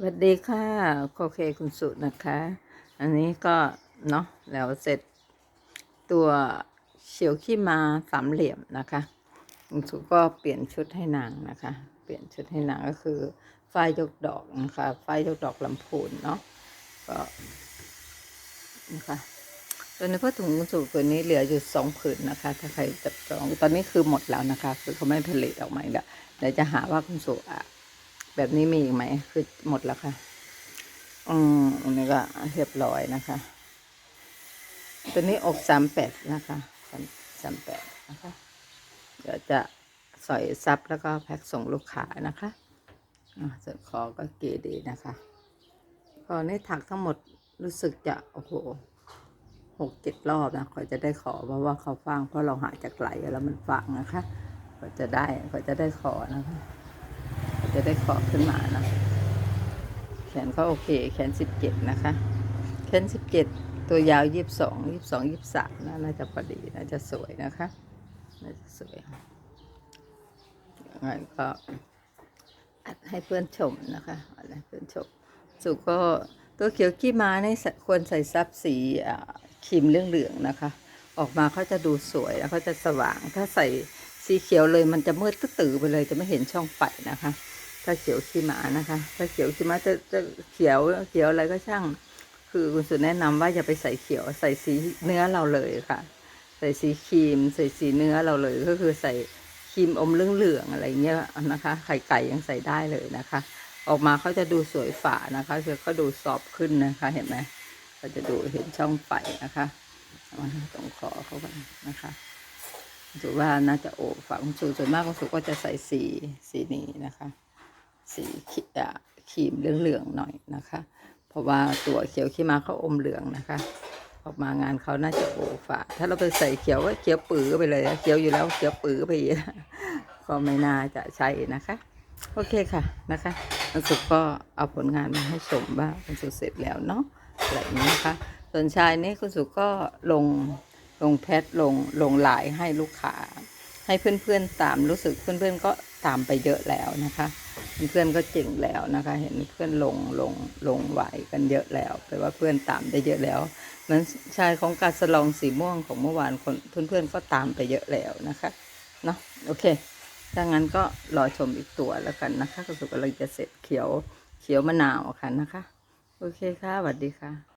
สวัสดีค่ะโอเคคุณสุนะคะ อันนี้ก็เนาะแล้วเสร็จตัวเฉียวขี้มาสามเหลี่ยมนะคะคุณสุก็เปลี่ยนชุดให้นางนะคะ เปลี่ยนชุดให้นางก็คือฝ้ายยกดอกนะคะฝ้ายยกดอกลำพูนเนาะก็นะคะตัวในผ้าถุงคุณสุตัวนี้เหลืออยู่สองผืนนะคะ ถ้าใครจับจองตอนนี้คือหมดแล้วนะคะ คือเขาไม่ผลิตออกมาอีกแล้วเดี๋ยวจะหาว่าคุณสุอะ แบบนี้มีอีกไหม คือหมดแล้วค่ะ อืมอันนี้ก็เรียบร้อยนะคะ ตัวนี้อกสามแปดนะคะสามสามแปดนะคะ เดี๋ยวจะสอยซับแล้วก็แพ็คส่งลูกค้านะคะอ่าส่วนคอก็เก๋ดีนะคะคอนี่ถักทั้งหมดรู้สึกจะโอ้โหหกเจ็ดรอบนะขอจะได้ขอเพราะว่าเขาฟังเพราะเราหาจากไหลแล้วมันฟังนะคะก็จะได้ก็จะได้ขอนะคะ จะได้ขอบขึ้นมานะแขนก็โอเค แขนสิบเจ็ดนะคะ แขนสิบเจ็ดตัวยาวยี่สิบสองยี่สิบสองยี่สิบสามนะน่าจะพอดีน่าจะสวยนะคะน่าจะสวยงั้นก็อัดให้เพื่อนชมนะคะอัดให้เพื่อนชมสุก็ตัวเขียวขี้ม้านี่ควรใส่ซับสีครีมเหลืองๆนะคะ ออกมาเขาจะดูสวยแล้วเขาจะสว่างถ้าใส่สีเขียวเลยมันจะมืดตื้อไปเลยจะไม่เห็นช่องไฟนะคะ ถ้าเขียวขี้หมานะคะถ้าเขียวขี้หมาจะจะเขียวเขียวอะไรก็ช่าง คือคุณสุแนะนำว่าอย่าไปใส่เขียวใส่สีเนื้อเราเลยค่ะ ใส่สีครีม ใส่สีเนื้อเราเลยก็คือใส่ครีมอมเหลืองๆอะไรเงี้ยนะคะ ไข่ไก่ยังใส่ได้เลยนะคะ ออกมาเขาจะดูสวยฝานะคะคือเขาดูซอฟต์ขึ้นนะคะเห็นไหมเขาจะดูเห็นช่องไฟนะคะมาตรงคอเขากันะคะถือว่าน่าจะโอบฝาของสูส่วนมากของสูก็จะใส่สีสีนี้นะคะ สีขีอะครีมเหลืองๆหน่อยนะคะ เพราะว่าตัวเขียวขี้มาเขาอมเหลืองนะคะ ออกมางานเขาน่าจะโอบฝาถ้าเราไปใส่เขียวก็เขียวปื้อไปเลยเขียวอยู่แล้วเขียวปื้อไปอีกก็ไม่น่าจะใช่นะคะ โอเคค่ะนะคะวันศุกร์ก็เอาผลงานมาให้ชมว่าคุณสุกร์เสร็จแล้วเนาะอะไรนี้นะคะส่วนชายนี่คุณสุกก็ลงลงแพทลงลงหลายให้ลูกค้าให้เพื่อนๆตามรู้สึกเพื่อนๆก็ตามไปเยอะแล้วนะคะ เพื่อนก็เจ๋งแล้วนะคะ เห็นเพื่อนลงลงลงไหวกันเยอะแล้วแปลว่าเพื่อนตามได้เยอะแล้วนั้นชายของการสลองสีม่วงของเมื่อวานคนเพื่อนๆก็ตามไปเยอะแล้วนะคะเนาะโอเคถ้างั้นก็รอชมอีกตัวแล้วกันนะคะก็สุกกำลังจะเสร็จเขียวเขียวมะนาวค่ะนะคะ โอเคค่ะสวัสดีค่ะ